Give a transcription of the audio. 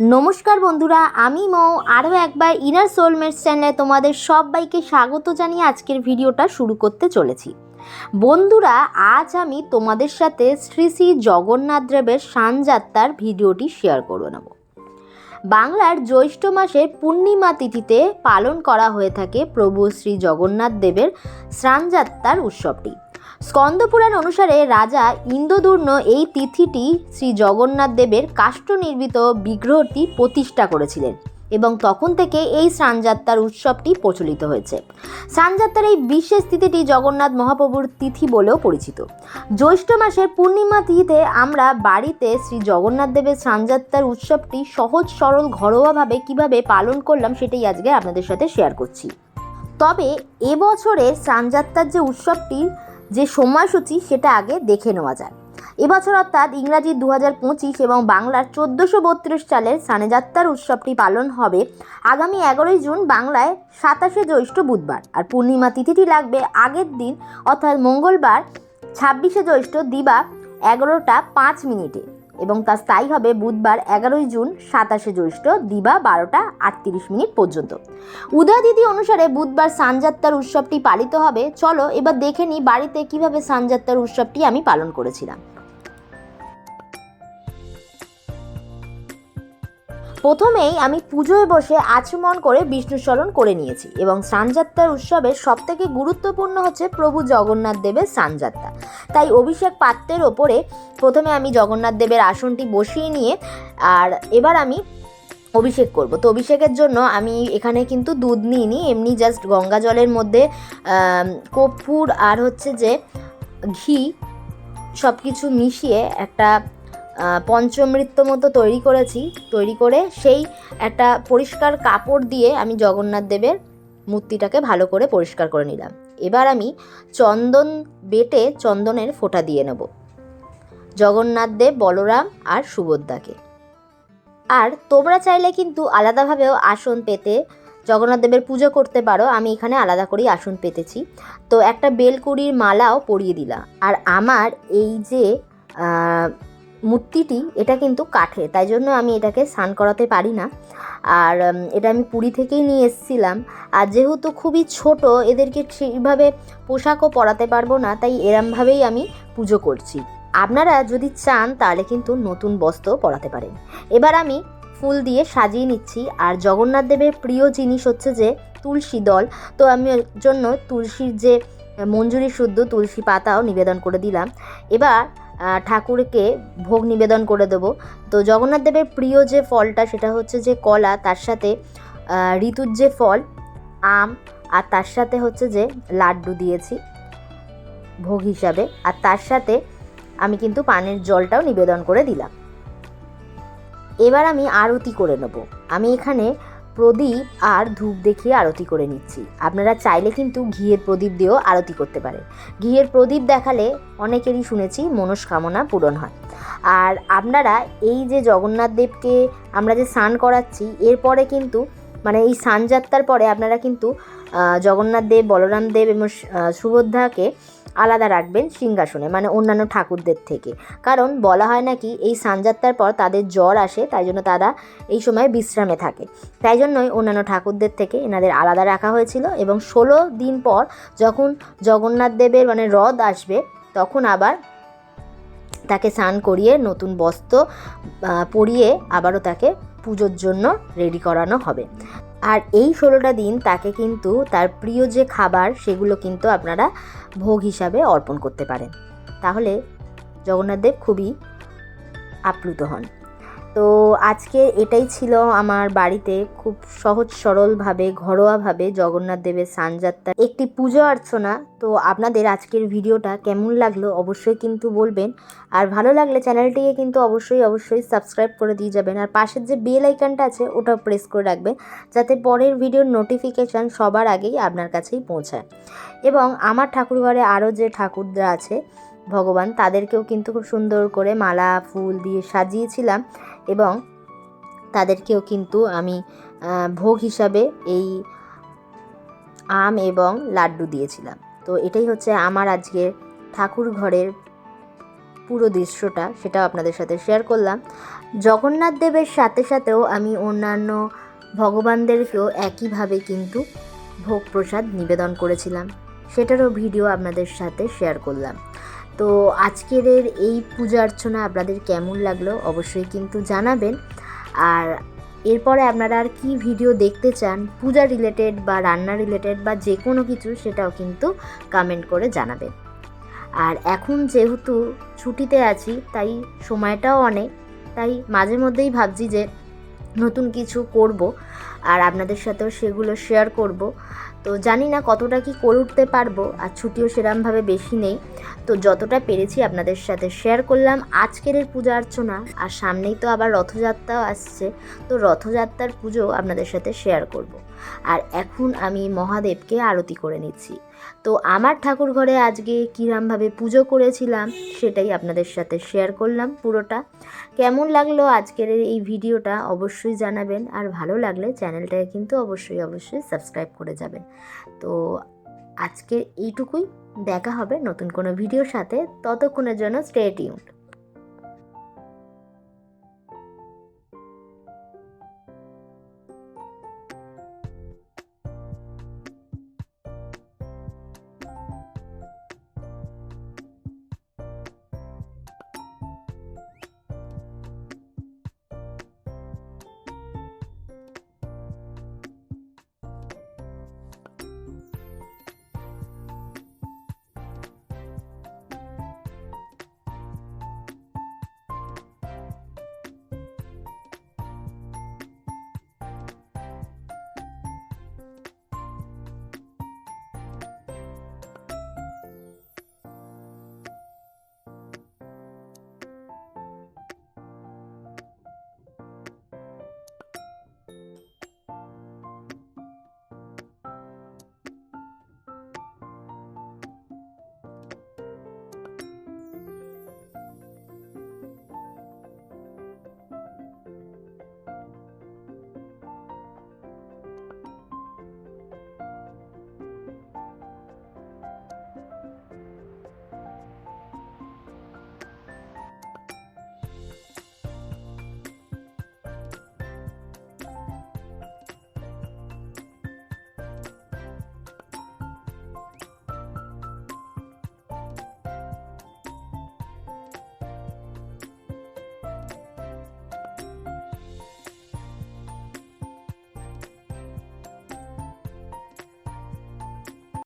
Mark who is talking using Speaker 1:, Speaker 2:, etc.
Speaker 1: নমস্কার বন্ধুরা, আমি মৌ। আরও একবার ইনার সোলমেটস চ্যানেলে তোমাদের সবাইকে স্বাগত জানিয়ে আজকের ভিডিওটা শুরু করতে চলেছি। বন্ধুরা, আজ আমি তোমাদের সাথে শ্রী শ্রী জগন্নাথ দেবের সানযাত্রার ভিডিওটি শেয়ার করে নেব। বাংলার জ্যৈষ্ঠ মাসের পূর্ণিমা তিথিতে পালন করা হয়ে থাকে প্রভু শ্রী জগন্নাথ দেবের স্নানযাত্রার উৎসবটি। স্কন্দপুরাণ অনুসারে রাজা ইন্দ্রদূর্ণ এই তিথিটি শ্রী জগন্নাথ দেবের কাষ্ঠ নির্মিত বিগ্রহটি প্রতিষ্ঠা করেছিলেন এবং তখন থেকে এই স্নানযাত্রার উৎসবটি প্রচলিত হয়েছে। স্নানযাত্রার এই বিশেষ তিথিটি জগন্নাথ মহাপ্রভুর তিথি বলেও পরিচিত। জ্যৈষ্ঠ মাসের পূর্ণিমা তিথিতে আমরা বাড়িতে শ্রী জগন্নাথ দেবের স্নানযাত্রার উৎসবটি সহজ, সরল, ঘরোয়াভাবে কীভাবে পালন করলাম সেটাই আজকে আপনাদের সাথে শেয়ার করছি। তবে এবছরের স্নানযাত্রার যে উৎসবটির যে সময়সূচি সেটা আগে দেখে নেওয়া যায় এবছর অর্থাৎ ইংরাজি দু পঁচিশ এবং বাংলার চোদ্দোশো বত্রিশ সালের সানেযাত্রার উৎসবটি পালন হবে আগামী এগারোই জুন বাংলায় সাতাশে জ্যৈষ্ঠ বুধবার। আর পূর্ণিমা তিথিটি লাগবে আগের দিন, অর্থাৎ মঙ্গলবার, ছাব্বিশে জ্যৈষ্ঠ দিবা এগারোটা পাঁচ মিনিটে। এবং তা স্থায়ী হবে বুধবার এগারোই জুন সাতাশে জ্যৈষ্ঠ দিবা বারোটা আটত্রিশ মিনিট পর্যন্ত। উদয়তিথি অনুসারে বুধবার সানযাত্রার উৎসবটি পালিত হবে। চলো এবার দেখে নিই বাড়িতে কীভাবে সানযাত্রার উৎসবটি আমি পালন করেছিলাম। প্রথমেই আমি পুজোয় বসে আচমন করে বিষ্ণু স্মরণ করে নিয়েছি এবং স্নানযাত্রার উৎসবের সবথেকে গুরুত্বপূর্ণ হচ্ছে প্রভু জগন্নাথ দেবের স্নানযাত্রা। তাই অভিষেক পাত্রের ওপরে প্রথমে আমি জগন্নাথ দেবের আসনটি বসিয়ে নিয়ে আর এবার আমি অভিষেক করব। তো অভিষেকের জন্য আমি এখানে কিন্তু দুধ নিইনি, এমনি জাস্ট গঙ্গা জলের মধ্যে কর্পূর আর হচ্ছে যে ঘি সব কিছু মিশিয়ে একটা পঞ্চমৃত্য মতো তৈরি করেছি। তৈরি করে সেই একটা পরিষ্কার কাপড় দিয়ে আমি জগন্নাথ দেবের মূর্তিটাকে ভালো করে পরিষ্কার করে নিলাম। এবার আমি চন্দন বেটে চন্দনের ফোঁটা দিয়ে নেব। জগন্নাথ দেব, বলরাম আর সুভদ্রাকে। আর তোমরা চাইলে কিন্তু আলাদাভাবেও আসন পেতে, জগন্নাথ দেবের পুজো করতে পারো। আমি এখানে আলাদা করেই আসন পেতেছি। তো একটা বেলকুড়ির মালাও পরিয়ে দিলাম। আর আমার এই যে মূর্তিটি এটা কিন্তু কাঠে তাই জন্য আমি এটাকে স্নান করাতে পারি না। আর এটা আমি পুরী থেকেই নিয়ে এসেছিলাম। আর যেহেতু খুবই ছোট, এদেরকে সেইভাবে পোশাকও পরাতে পারব না, তাই এরমভাবেই আমি পুজো করছি। আপনারা যদি চান, তাহলে কিন্তু নতুন বস্ত্র পরাতে পারেন। এবার আমি ফুল দিয়ে সাজিয়ে নিচ্ছি। আর জগন্নাথ দেবের প্রিয় জিনিস হচ্ছে যে, তুলসী দল। তো আমি জন্য তুলসীর যে মঞ্জুরি শুদ্ধ তুলসী পাতাও নিবেদন করে দিলাম। এবার ঠাকুরকে ভোগ নিবেদন করে দেবো। তো জগন্নাথ দেবের প্রিয় যে ফলটা সেটা হচ্ছে যে কলা, তার সাথে ঋতুর যে ফল, আম, আর তার সাথে হচ্ছে যে লাড্ডু দিয়েছি ভোগ হিসাবে। আর তার সাথে আমি কিন্তু পানের জলটাও নিবেদন করে দিলাম। এবার আমি আরতি করে নেব। আমি এখানে প্রদীপ আর ধূপ দেখিয়ে আরতি করে নিচ্ছি। আপনারা চাইলে কিন্তু ঘিয়ের প্রদীপ দিয়েও আরতি করতে পারেন। ঘিয়ের প্রদীপ দেখালে অনেকেরই শুনেছি মনস্কামনা পূরণ হয়। আর আপনারা এই যে জগন্নাথ দেবকে আমরা যে স্নান করাচ্ছি, এরপরে কিন্তু মানে এই স্নানযাত্রার পরে আপনারা কিন্তু জগন্নাথ দেব, বলরাম দেব এবং সুভদ্রাকে আলাদা রাখবেন সিংহাসনে মানে অন্যান্য ঠাকুরদের থেকে। কারণ বলা হয় নাকি এই স্নানযাত্রার পর তাদের জ্বর আসে, তাই জন্য তারা এই সময় বিশ্রামে থাকে। তাই জন্যই অন্যান্য ঠাকুরদের থেকে এনাদের আলাদা রাখা হয়েছিল এবং ষোলো দিন পর যখন জগন্নাথ দেবের মানে রথ আসবে, তখন আবার তাকে স্নান করিয়ে নতুন বস্ত্র পরিয়ে আবারও তাকে পুজোর জন্য রেডি করানো হবে। আর এই ষোলোটা দিন তাকে কিন্তু তার প্রিয় যে খাবার সেগুলো কিন্তু আপনারা ভোগ হিসাবে অর্পণ করতে পারেন। তাহলে জগন্নাথদেব খুবই আপ্লুত হন। তো আজকে এটাই ছিল আমার বাড়িতে খুব সহজ সরলভাবে, ঘরোয়াভাবে জগন্নাথ দেবের সানযাত্রা একটি পুজো অর্চনা। তো আপনাদের আজকের ভিডিওটা কেমন লাগল অবশ্যই কিন্তু বলবেন। আর ভালো লাগলে চ্যানেলটিকে কিন্তু অবশ্যই অবশ্যই সাবস্ক্রাইব করে দিয়ে যাবেন। আর পাশের যে বেল আইকনটা আছে ওটা প্রেস করে রাখবেন যাতে পরের ভিডিওর নোটিফিকেশান সবার আগেই আপনার কাছেই পৌঁছায়। এবং আমার ঠাকুরঘরে আরও যে ঠাকুররা আছে ভগবান তাদেরকেও কিন্তু খুব সুন্দর করে মালা, ফুল দিয়ে সাজিয়েছিলাম এবং তাদেরকেও কিন্তু আমি ভোগ হিসাবে এই আম এবং লাড্ডু দিয়েছিলাম। তো এটাই হচ্ছে আমার আজকের ঠাকুর ঘরের পুরো দৃশ্যটা, সেটাও আপনাদের সাথে শেয়ার করলাম। জগন্নাথ দেবের সাথে সাথেও আমি অন্যান্য ভগবানদেরকেও একইভাবে কিন্তু ভোগ প্রসাদ নিবেদন করেছিলাম। সেটারও ভিডিও আপনাদের সাথে শেয়ার করলাম। তো আজকের এই পূজা অর্চনা আপনাদের কেমন লাগল অবশ্যই কিন্তু জানাবেন। আর এরপরে আপনারা আর কি ভিডিও দেখতে চান, পূজা রিলেটেড বা রান্না রিলেটেড বা যে কোনো কিছু সেটাও কিন্তু কমেন্ট করে জানাবেন। আর এখন যেহেতু ছুটিতে আছি, তাই সময়টাও অনেক, তাই মাঝে মধ্যেই ভাবছি যে নতুন কিছু করব আর আপনাদের সাথেও সেগুলো শেয়ার করব। তো জানি না কতটা কি করে উঠতে পারব আর ছুটিও সেরমভাবে বেশি নেই। তো যতটা পেরেছি আপনাদের সাথে শেয়ার করলাম। আজকের এই পূজা অর্চনা আর সামনেই তো আবার রথযাত্রাও আসছে। তো রথযাত্রার পুজো আপনাদের সাথে শেয়ার করব। আর এখন আমি মহাদেবকে আরতি করে নিচ্ছি। তো আমার ঠাকুর ঘরে আজকে কীরমভাবে পুজো করেছিলাম, সেটাই আপনাদের সাথে শেয়ার করলাম পুরোটা। কেমন লাগল আজকের এই ভিডিওটা অবশ্যই জানাবেন, আর ভালো লাগলে চ্যানেলটাকে কিন্তু অবশ্যই অবশ্যই সাবস্ক্রাইব করে যাবেন। তো আজকে এইটুকুই, দেখা হবে নতুন কোনো ভিডিওর সাথে, ততক্ষণের জন্য স্টে টিউন্ড